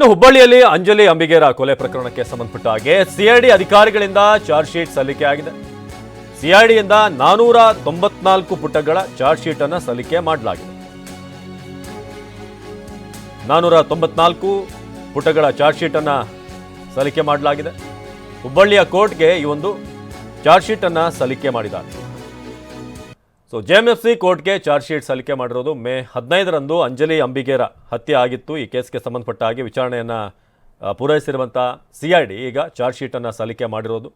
ಇನ್ನು ಹುಬ್ಬಳ್ಳಿಯಲ್ಲಿ ಅಂಜಲಿ ಅಂಬಿಗೇರ ಕೊಲೆ ಪ್ರಕರಣಕ್ಕೆ ಸಂಬಂಧಪಟ್ಟ ಹಾಗೆ ಸಿಐಡಿ ಅಧಿಕಾರಿಗಳಿಂದ ಚಾರ್ಜ್ ಶೀಟ್ ಸಲ್ಲಿಕೆ ಆಗಿದೆ. ಸಿಐಡಿಯಿಂದ ನಾನೂರ ತೊಂಬತ್ನಾಲ್ಕು ಪುಟಗಳ ಚಾರ್ಜ್ ಶೀಟ್ ಅನ್ನು ಸಲ್ಲಿಕೆ ಮಾಡಲಾಗಿದೆ. ನಾನೂರ ತೊಂಬತ್ನಾಲ್ಕು ಪುಟಗಳ ಚಾರ್ಜ್ ಶೀಟ್ ಅನ್ನ ಸಲ್ಲಿಕೆ ಮಾಡಲಾಗಿದೆ. ಹುಬ್ಬಳ್ಳಿಯ ಕೋರ್ಟ್ಗೆ ಈ ಒಂದು ಚಾರ್ಜ್ ಶೀಟ್ ಅನ್ನು ಸಲ್ಲಿಕೆ ಮಾಡಿದ್ದಾರೆ. ಸೊ ಜೆಎಂಎಫ್ಸಿ ಕೋರ್ಟ್ಗೆ ಚಾರ್ಜ್ ಶೀಟ್ ಸಲ್ಲಿಕೆ ಮಾಡಿರೋದು ಮೇ ಹದಿನೈದರಂದು ಅಂಜಲಿ ಅಂಬಿಗೇರ ಹತ್ಯೆ ಆಗಿತ್ತು. ಈ ಕೇಸ್ಗೆ ಸಂಬಂಧಪಟ್ಟ ಹಾಗೆ ವಿಚಾರಣೆಯನ್ನು ಪೂರೈಸಿರುವಂಥ ಸಿ ಐ ಡಿ ಈಗ ಚಾರ್ಜ್ ಶೀಟನ್ನು ಸಲ್ಲಿಕೆ ಮಾಡಿರೋದು.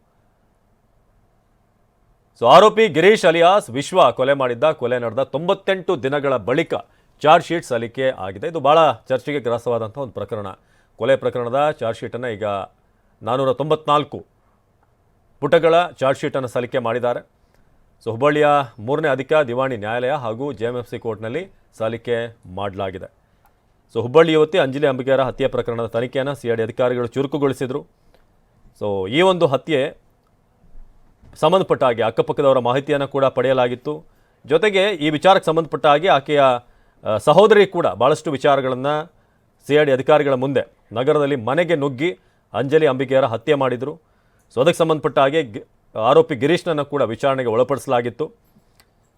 ಸೊ ಆರೋಪಿ ಗಿರೀಶ್ ಅಲಿಯಾಸ್ ವಿಶ್ವ ಕೊಲೆ ಮಾಡಿದ್ದ. ಕೊಲೆ ನಡೆದ ತೊಂಬತ್ತೆಂಟು ದಿನಗಳ ಬಳಿಕ ಚಾರ್ಜ್ ಶೀಟ್ ಸಲ್ಲಿಕೆ ಆಗಿದೆ. ಇದು ಭಾಳ ಚರ್ಚೆಗೆ ಗ್ರಾಸವಾದಂಥ ಒಂದು ಪ್ರಕರಣ. ಕೊಲೆ ಪ್ರಕರಣದ ಚಾರ್ಜ್ ಶೀಟನ್ನು ಈಗ ನಾನ್ನೂರ ತೊಂಬತ್ನಾಲ್ಕು ಪುಟಗಳ ಚಾರ್ಜ್ ಶೀಟನ್ನು ಸಲ್ಲಿಕೆ ಮಾಡಿದ್ದಾರೆ. ಸೊ ಹುಬ್ಬಳ್ಳಿಯ ಮೂರನೇ ಅಧಿಕ ದಿವಾಣಿ ನ್ಯಾಯಾಲಯ ಹಾಗೂ ಜೆ ಎಂ ಎಫ್ ಸಿ ಕೋರ್ಟ್ನಲ್ಲಿ ಸಲ್ಲಿಕೆ ಮಾಡಲಾಗಿದೆ. ಸೊ ಹುಬ್ಬಳ್ಳಿ ಯುವತಿ ಅಂಜಲಿ ಅಂಬಿಗೇರ ಹತ್ಯೆ ಪ್ರಕರಣದ ತನಿಖೆಯನ್ನು ಸಿ ಐ ಡಿ ಅಧಿಕಾರಿಗಳು ಚುರುಕುಗೊಳಿಸಿದರು. ಸೊ, ಈ ಒಂದು ಹತ್ಯೆ ಸಂಬಂಧಪಟ್ಟ ಹಾಗೆ ಅಕ್ಕಪಕ್ಕದವರ ಮಾಹಿತಿಯನ್ನು ಕೂಡ ಪಡೆಯಲಾಗಿತ್ತು. ಜೊತೆಗೆ ಈ ವಿಚಾರಕ್ಕೆ ಸಂಬಂಧಪಟ್ಟ ಹಾಗೆ ಆಕೆಯ ಸಹೋದರಿ ಕೂಡ ಭಾಳಷ್ಟು ವಿಚಾರಗಳನ್ನು ಸಿ ಐ ಡಿ ಅಧಿಕಾರಿಗಳ ಮುಂದೆ ನಗರದಲ್ಲಿ ಮನೆಗೆ ನುಗ್ಗಿ ಅಂಜಲಿ ಅಂಬಿಕೆಯರ ಹತ್ಯೆ ಮಾಡಿದರು. ಸೊ, ಅದಕ್ಕೆ ಸಂಬಂಧಪಟ್ಟ ಹಾಗೆ ಆರೋಪಿ ಗಿರೀಶ್ನನ್ನು ಕೂಡ ವಿಚಾರಣೆಗೆ ಒಳಪಡಿಸಲಾಗಿತ್ತು.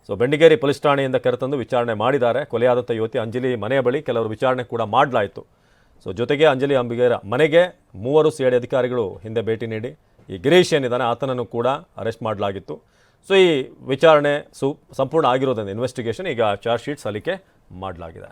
ಸೊ ಬೆಂಡಿಗೇರಿ ಪೊಲೀಸ್ ಠಾಣೆಯಿಂದ ಕರೆತಂದು ವಿಚಾರಣೆ ಮಾಡಿದ್ದಾರೆ. ಕೊಲೆಯಾದಂಥ ಯುವತಿ ಅಂಜಲಿ ಮನೆಯ ಬಳಿ ಕೆಲವರು ವಿಚಾರಣೆ ಕೂಡ ಮಾಡಲಾಯಿತು. ಸೊ ಜೊತೆಗೆ ಅಂಜಲಿ ಅಂಬಿಗೇರ ಮನೆಗೆ ಮೂವರು ಸಿ ಅಧಿಕಾರಿಗಳು ಹಿಂದೆ ಭೇಟಿ ನೀಡಿ, ಈ ಗಿರೀಶ್ ಏನಿದ್ದಾನೆ ಆತನನ್ನು ಕೂಡ ಅರೆಸ್ಟ್ ಮಾಡಲಾಗಿತ್ತು. ಸೊ ಈ ವಿಚಾರಣೆ ಸು, ಸಂಪೂರ್ಣ ಆಗಿರೋದನ್ನು ಇನ್ವೆಸ್ಟಿಗೇಷನ್ ಈಗ ಚಾರ್ಜ್ ಶೀಟ್ ಸಲ್ಲಿಕೆ ಮಾಡಲಾಗಿದೆ.